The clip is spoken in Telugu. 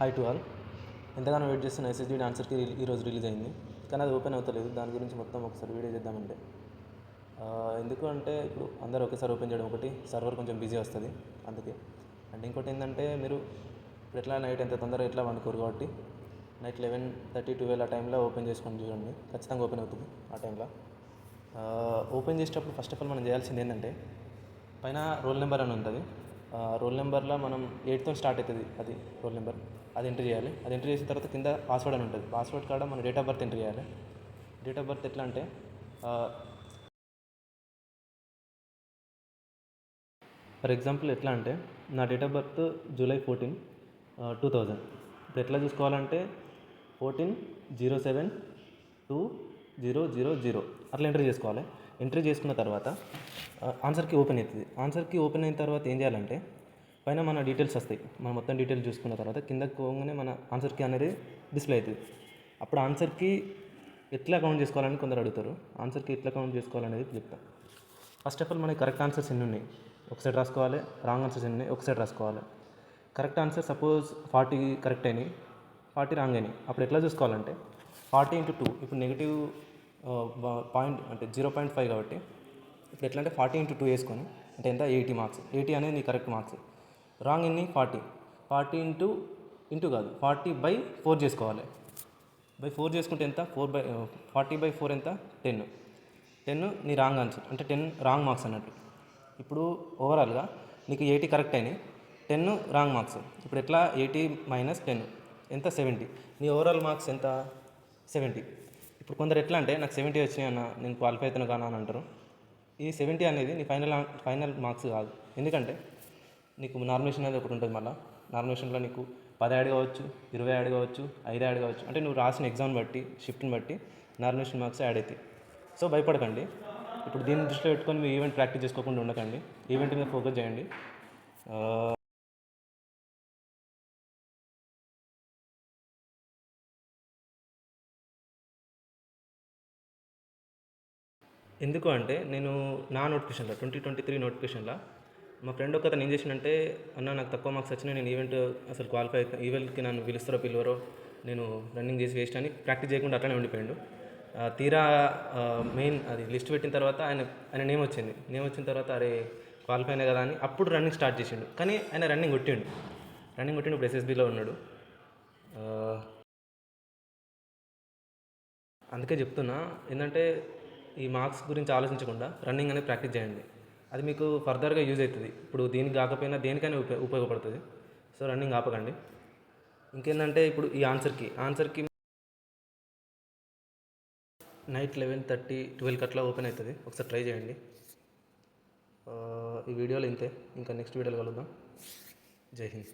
హై టు ఆల్ ఎంతగానో వెయిట్ చేస్తున్న ఎస్ఎస్డి ఆన్సర్కి ఈరోజు రిలీజ్ అయింది. కానీ అది ఓపెన్ అవుతలేదు. దాని గురించి మొత్తం ఒకసారి వీడియో చేద్దామంటే. ఎందుకు అంటే ఇప్పుడు అందరూ ఒకేసారి ఓపెన్ చేయడం ఒకటి సర్వర్ కొంచెం బిజీ వస్తుంది. అందుకే. అండ్ ఇంకోటి ఏంటంటే మీరు ఇప్పుడు ఎట్లా నైట్ ఎంత తొందరగా ఎట్లా వండుకోరు కాబట్టి నైట్ లెవెన్ థర్టీ ట్వెల్వ్ ఆ టైంలో ఓపెన్ చేసుకొని చూడండి. ఖచ్చితంగా ఓపెన్ అవుతుంది ఆ టైంలో ఓపెన్ చేసేటప్పుడు ఫస్ట్ ఆఫ్ ఆల్ మనం చేయాల్సింది ఏంటంటే పైన రోల్ నెంబర్ అని ఉంటుంది. రోల్ నెంబర్లో మనం ఎయిట్తో స్టార్ట్ అవుతుంది అది రోల్ నెంబర్. అది ఎంటర్ చేయాలి. అది ఎంటర్ చేసిన తర్వాత కింద పాస్వర్డ్ అని ఉంటుంది. పాస్వర్డ్ కాడ మన డేట్ ఆఫ్ బర్త్ ఎంటర్ చేయాలి. డేట్ ఆఫ్ బర్త్ ఎట్లా అంటే ఫర్ ఎగ్జాంపుల్ ఎట్లా అంటే నా date of birth July fourteen two thousand. ఇప్పుడు ఎట్లా చూసుకోవాలంటే fourteen zero seven two zero zero zero. అట్లా ఎంట్రీ చేసుకోవాలి. ఎంట్రీ చేసుకున్న తర్వాత ఆన్సర్కి ఓపెన్ అవుతుంది. ఆన్సర్కి ఓపెన్ అయిన తర్వాత ఏం చేయాలంటే పైన మన డీటెయిల్స్ వస్తాయి. మన మొత్తం డీటెయిల్స్ చూసుకున్న తర్వాత కిందకి పోగానే మన ఆన్సర్కి అనేది డిస్ప్లే అవుతుంది. అప్పుడు ఆన్సర్కి ఎట్లా కౌంట్ చేసుకోవాలని కొందరు అడుగుతారు. ఆన్సర్కి ఎట్లా కౌంట్ చేసుకోవాలనేది చెప్తాం. ఫస్ట్ ఆఫ్ ఆల్ మనకి కరెక్ట్ ఆన్సర్స్ ఎన్ని ఉన్నాయి? ఒక సైడ్ రాసుకోవాలి. రాంగ్ ఆన్సర్స్ ఎన్ని ఉన్నాయి? ఒక సైడ్ రాసుకోవాలి. Correct answer suppose forty correct అయినాయి. ఫార్టీ రాంగ్ అయినాయి. అప్పుడు ఎట్లా చూసుకోవాలంటే ఫార్టీ ఇంటూ టూ ఇప్పుడు నెగిటివ్ పాయింట్ అంటే జీరో పాయింట్ ఫైవ్ కాబట్టి ఇప్పుడు ఎట్లా అంటే ఫార్టీ ఇంటూ టూ వేసుకొని అంటే ఎంత? Eighty marks. ఎయిటీ అనేది నీ కరెక్ట్ మార్క్స్. రాంగ్ ఎన్ని ఫార్టీ. ఫార్టీ ఇంటూ ఇంటూ కాదు ఫార్టీ బై ఫోర్ చేసుకోవాలి. బై ఫోర్ చేసుకుంటే ఎంత? Four by forty by four ఎంత? టెన్. టెన్ నీ రాంగ్ ఆన్సర్ అంటే టెన్ రాంగ్ మార్క్స్ అన్నట్టు. ఇప్పుడు ఓవరాల్గా నీకు ఎయిటీ కరెక్ట్ అయినాయి. Ten wrong marks. ఇప్పుడు ఎట్లా? Eighty minus ten. ఎంత? సెవెంటీ. నీ ఓవరాల్ మార్క్స్ ఎంత? సెవెంటీ. ఇప్పుడు కొందరు ఎట్లా అంటే నాకు సెవెంటీ వచ్చినాయి అన్న నేను క్వాలిఫై అవుతాను కానా అని అంటారు. ఈ సెవెంటీ అనేది నీ ఫైనల్ ఫైనల్ మార్క్స్ కాదు. ఎందుకంటే నీకు నార్మేషన్ అనేది ఒకటి ఉంటుంది మళ్ళీ. నార్మేషన్లో నీకు పది యాడ్ కావచ్చు ఇరవై యాడ్ కావచ్చు ఐదు యాడ్ కావచ్చు. అంటే నువ్వు రాసిన ఎగ్జామ్ బట్టి షిఫ్ట్ని బట్టి నార్మేషన్ మార్క్స్ యాడ్ అవుతాయి సో భయపడకండి. ఇప్పుడు దీన్ని దృష్టిలో పెట్టుకొని మీ ఈవెంట్ ప్రాక్టీస్ చేసుకోకుండా ఉండకండి. ఈవెంట్ మీద ఫోకస్ చేయండి. ఎందుకు అంటే నేను నా నోటిఫికేషన్లో ట్వంటీ ట్వంటీ త్రీ నోటిఫికేషన్లో మా ఫ్రెండ్ ఒక అతను ఏం చేసిండంటే అన్న నాకు తక్కువ మార్క్స్ వచ్చినాయి నేను ఈవెంట్ అసలు క్వాలిఫై అవుతాను ఈవెంట్కి నన్ను పిలుస్తారో పిలవరో నేను రన్నింగ్ చేసి వేస్ట్ అని ప్రాక్టీస్ చేయకుండా అట్లనే ఉండిపోయాడు. తీరా మెయిన్ అది లిస్ట్ పెట్టిన తర్వాత ఆయన ఆయన నేమ్ వచ్చింది. నేమ్ వచ్చిన తర్వాత అరే క్వాలిఫై అయినా కదా అని అప్పుడు రన్నింగ్ స్టార్ట్ చేసిండు. కానీ ఆయన రన్నింగ్ కొట్టిండు. రన్నింగ్ కొట్టిండు ఇప్పుడు ఎస్ఎస్బీలో ఉన్నాడు. అందుకే చెప్తున్నా ఏంటంటే ఈ మార్క్స్ గురించి ఆలోచించకుండా రన్నింగ్ అనేది ప్రాక్టీస్ చేయండి. అది మీకు ఫర్దర్గా యూజ్ అవుతుంది. ఇప్పుడు దీనికి కాకపోయినా దేనికైనా ఉపయోగ ఉపయోగపడుతుంది. సో రన్నింగ్ ఆపకండి. ఇంకేంటంటే ఇప్పుడు ఈ ఆన్సర్కి ఆన్సర్కి నైట్ లెవెన్ థర్టీ ట్వెల్వ్కి అట్లా ఓపెన్ అవుతుంది. ఒకసారి ట్రై చేయండి. ఈ వీడియోలో ఇంతే. ఇంకా నెక్స్ట్ వీడియోలో కలుద్దాం. జై హింద్.